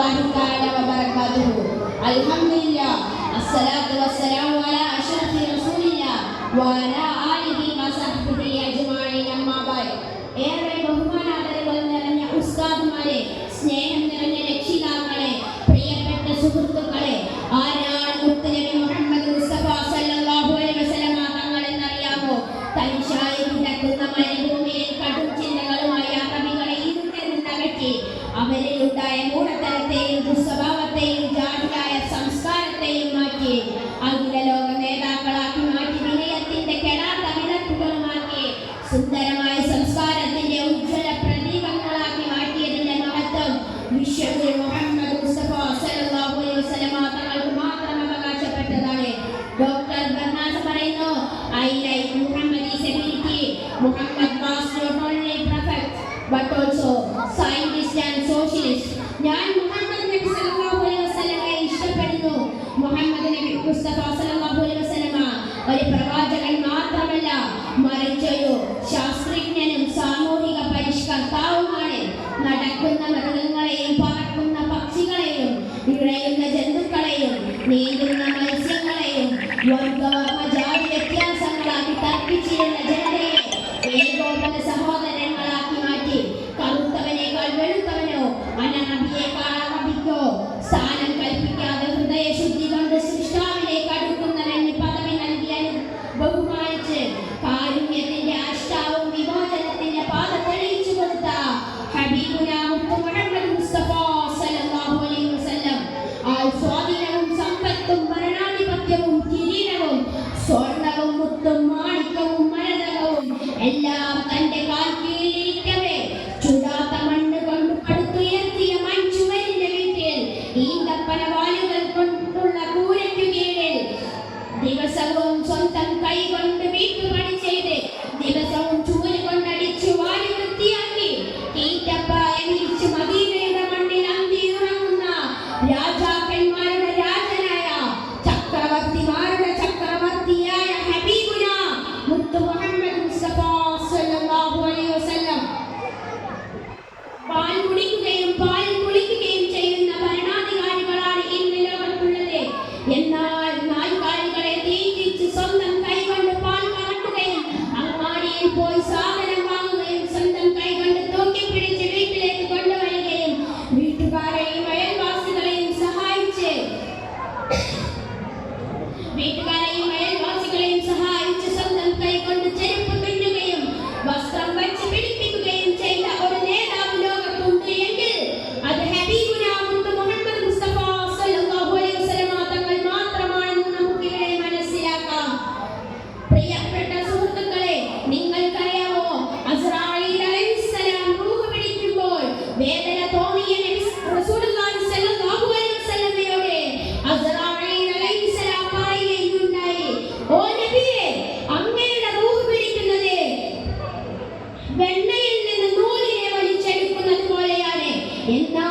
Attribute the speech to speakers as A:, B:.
A: الله تعالى وبركاته الحمد لله الصلاة والسلام على أشرف رسول الله وعلى آله وصحبه أجمعين أما بعد ഏറെ ബഹുമാനാദരവുകൾ നിറഞ്ഞ ഉസ്താദുമാരെ സ്നേഹം അവരിൽ ഉണ്ടായ മൂഢത്തരത്തെയും ദുസ്വഭാവത്തെയും ജാതിയായ സംസ്കാരത്തെയും മാറ്റി അഖില ലോക നേതാക്കളാക്കി മാറ്റി വിനയത്തിന്റെ കെടാത്ത വിളക്കുകളുമാക്കി സുന്ദരമായ സംസ്കാരത്തിന്റെ ഉജ്ജ്വല പ്രതീകങ്ങളാക്കി മാറ്റിയതിന്റെ മഹത്വം വിശ്വഗുരു മുഹമ്മദ് മുസ്തഫ സല്ലല്ലാഹു അലൈഹി വസല്ലമ തങ്ങൾക്ക് മാത്രം അവകാശപ്പെട്ടതാണ്. ഡോക്ടർ ബർണാസ് പറയുന്നു I like Muhammad is ability Muhammad ഞാൻ മുഹമ്മദ് നബി സല്ലല്ലാഹു അലൈഹി വസല്ലമയെ ഇഷ്ടപ്പെടുന്നു. മുഹമ്മദ് നബി മുസ്തഫ സല്ലല്ലാഹു അലൈഹി വസല്ലമ ഒരു പ്രവാചകൻ മാത്രമല്ല മറിച്ച് ഒരു ശാസ്ത്രജ്ഞനും സാമൂഹിക പരിഷ്കർത്താവുമാണ്. നടക്കുന്ന മൃഗങ്ങളെയും പറക്കുന്ന പക്ഷികളെയും ഇഴയുന്ന ജന്തുക്കളെയും നീന്തുന്ന മത്സ്യങ്ങളെയും വർഗവർമ്മ ജാതി വ്യത്യാസങ്ങളാക്കി തർക്കിച്ചിരുന്ന എല്ലാം തന്റെ കാൽ കീഴിലിരിക്കവേ ചുടാത്ത മണ്ണ് കൊണ്ട് പടുത്തുയർത്തിയ മൺചുവരിന്റെ വീട്ടിൽ ഈന്തപ്പന വാലുകൾ കൊണ്ടുള്ള കൂരയ്ക്കു കീഴിൽ. ദിവസവും സ്വന്തം കൈ കൊണ്ട് വീട്ടുപണി ചെയ്ത് ദിവസവും ചൂൽ കൊണ്ടടിച്ചു വാരി വൃത്തിയാക്കി തീറ്റപ്പായ വിരിച്ചു മദീനയുടെ മണ്ണിൽ അന്തിയുറങ്ങുന്ന രാജാക്കന്മാരുടെ രാജനായ 皮箱